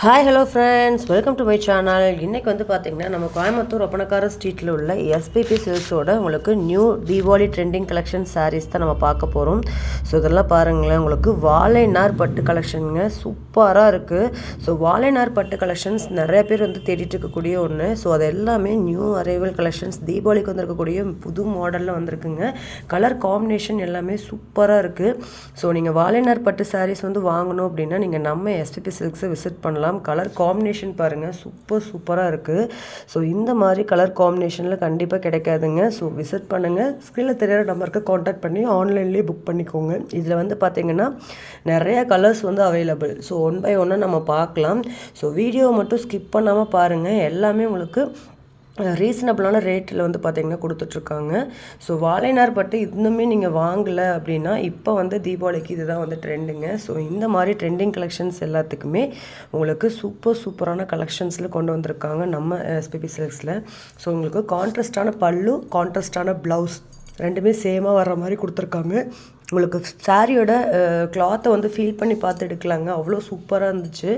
Hi hello friends welcome to my channel இன்றைக்கி வந்து பார்த்திங்கன்னா நம்ம கோயம்புத்தூர் ஒப்பனக்கார ஸ்ட்ரீட்டில் உள்ள எஸ்பிபி சில்க்ஸோட உங்களுக்கு new Deepavali trending collection sarees தான் நம்ம பார்க்க போகிறோம் ஸோ இதெல்லாம் பாருங்களேன். உங்களுக்கு வாழைநார் பட்டு கலெக்ஷனுங்க சூப்பராக இருக்குது ஸோ வாழைநார் பட்டு கலெக்ஷன்ஸ் நிறைய பேர் வந்து தேடிட்டு இருக்கக்கூடிய ஒன்று ஸோ அது எல்லாமே நியூ அரைவல் கலெக்ஷன்ஸ் தீபாவளிக்கு வந்திருக்கக்கூடிய புது மாடலில் வந்திருக்குங்க. கலர் காம்பினேஷன் எல்லாமே சூப்பராக இருக்குது ஸோ நீங்கள் வாழைநார் பட்டு சாரீஸ் வந்து வாங்கணும் அப்படின்னா நீங்கள் நம்ம எஸ்பிபி சில்க்ஸை விசிட் பண்ணலாம். கலர் காம்பினேஷன் பாருங்கள் சூப்பர் சூப்பராக இருக்குது ஸோ இந்த மாதிரி கலர் காம்பினேஷனில் கண்டிப்பாக கிடைக்காதுங்க. ஸோ விசிட் பண்ணுங்கள் ஸ்க்ரீனில் தெரியாத நம்பருக்கு காண்டாக்ட் பண்ணி ஆன்லைன்லேயே புக் பண்ணிக்கோங்க. இதில் வந்து பார்த்தீங்கன்னா நிறைய கலர்ஸ் வந்து அவைலபிள் ஸோ ஒன் பை ஒன்னாக நம்ம பார்க்கலாம். ஸோ வீடியோ மட்டும் ஸ்கிப் பண்ணாமல் பாருங்கள் எல்லாமே உங்களுக்கு ரீசனபிளான ரேட்டில் வந்து பார்த்திங்கன்னா கொடுத்துட்ருக்காங்க. ஸோ வாழைநார் பட்டு இன்னுமே நீங்கள் வாங்கலை அப்படின்னா இப்போ வந்து தீபாவளிக்கு இதுதான் வந்து ட்ரெண்டுங்க ஸோ இந்த மாதிரி ட்ரெண்டிங் கலெக்ஷன்ஸ் எல்லாத்துக்குமே உங்களுக்கு சூப்பர் சூப்பரான கலெக்ஷன்ஸில் கொண்டு வந்திருக்காங்க நம்ம எஸ்பிபி சில்க்ஸில் ஸோ உங்களுக்கு கான்ட்ராஸ்டான பல்லு கான்ட்ராஸ்டான ப்ளவுஸ் ரெண்டுமே சேமாக வர்ற மாதிரி கொடுத்துருக்காங்க. உங்களுக்கு சாரியோட கிளாத்தை வந்து ஃபீல் பண்ணி பார்த்து எடுக்கலாங்க. அவ்வளோ சூப்பராக இருந்துச்சு.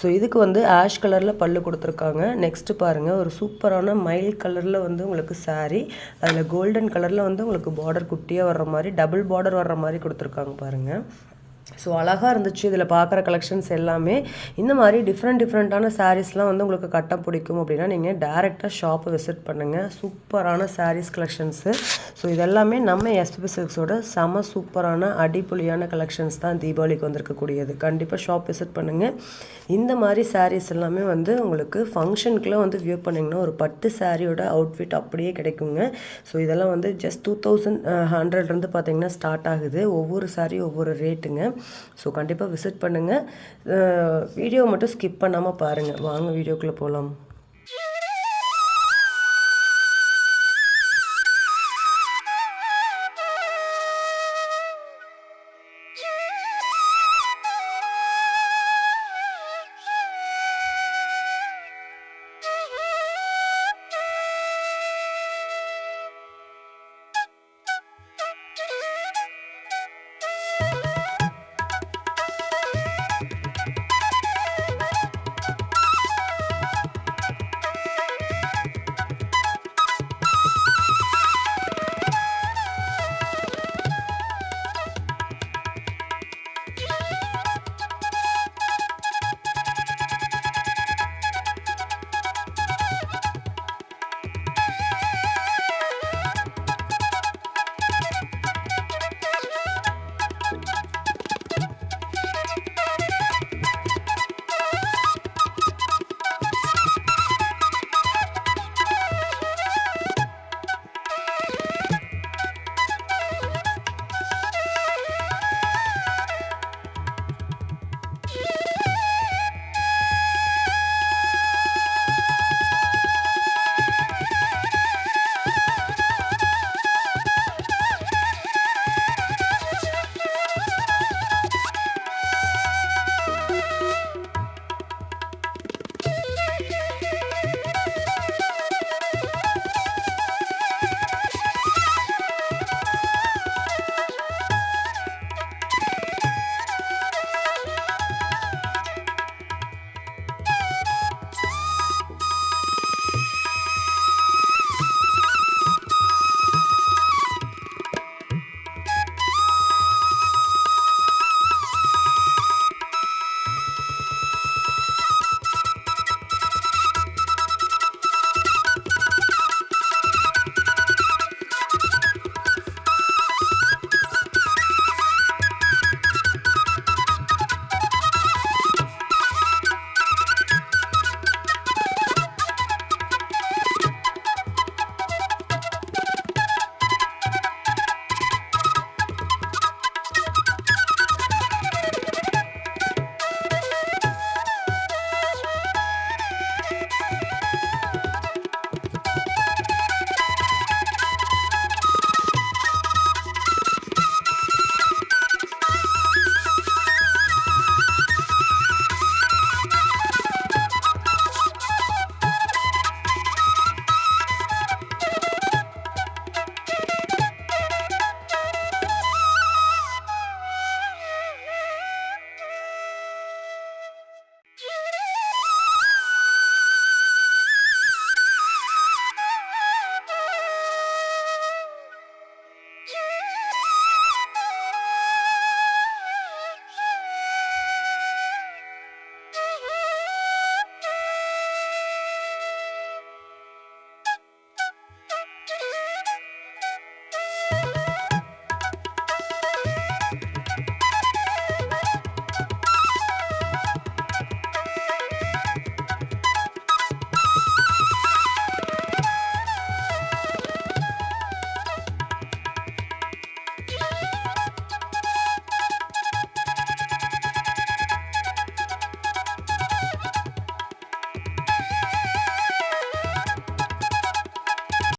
ஸோ இதுக்கு வந்து ஆஷ் கலரில் பல்லு கொடுத்துருக்காங்க. நெக்ஸ்ட்டு பாருங்கள் ஒரு சூப்பரான மைல் கலரில் வந்து உங்களுக்கு சாரி அதில் கோல்டன் கலரில் வந்து உங்களுக்கு பார்டர் குட்டியாக வர்ற மாதிரி டபுள் பார்டர் வர்ற மாதிரி கொடுத்துருக்காங்க பாருங்கள் ஸோ அழகாக இருந்துச்சு. இதில் பார்க்குற கலெக்ஷன்ஸ் எல்லாமே. இந்த மாதிரி டிஃப்ரெண்ட் டிஃப்ரெண்ட்டான சாரீஸ்லாம் வந்து உங்களுக்கு கட்ட பிடிக்கும் அப்படின்னா நீங்கள் டேரெக்டாக ஷாப்பை விசிட் பண்ணுங்கள் சூப்பரான சாரீஸ் கலெக்ஷன்ஸு ஸோ இதெல்லாமே நம்ம எஸ்பிபி சில்க்ஸோட செம சூப்பரான அடிப்பொலியான கலெக்ஷன்ஸ் தான் தீபாவளிக்கு வந்திருக்கக்கூடியது. கண்டிப்பாக ஷாப் விசிட் பண்ணுங்கள் இந்த மாதிரி சாரீஸ் எல்லாமே வந்து உங்களுக்கு ஃபங்க்ஷனுக்குலாம் வந்து வியூ பண்ணிங்கன்னா ஒரு பட்டு சாரியோட அவுட்ஃபிட் அப்படியே கிடைக்குங்க. ஸோ இதெல்லாம் வந்து ஜஸ்ட் டூ தௌசண்ட் ஹண்ட்ரட்லேருந்து பார்த்தீங்கன்னா ஸ்டார்ட் ஆகுது. ஒவ்வொரு சாரி ஒவ்வொரு ரேட்டுங்க ஸோ கண்டிப்பாக விசிட் பண்ணுங்கள் வீடியோ மட்டும் ஸ்கிப் பண்ணாமல் பாருங்கள் வாங்க வீடியோக்குள்ளே போகலாம்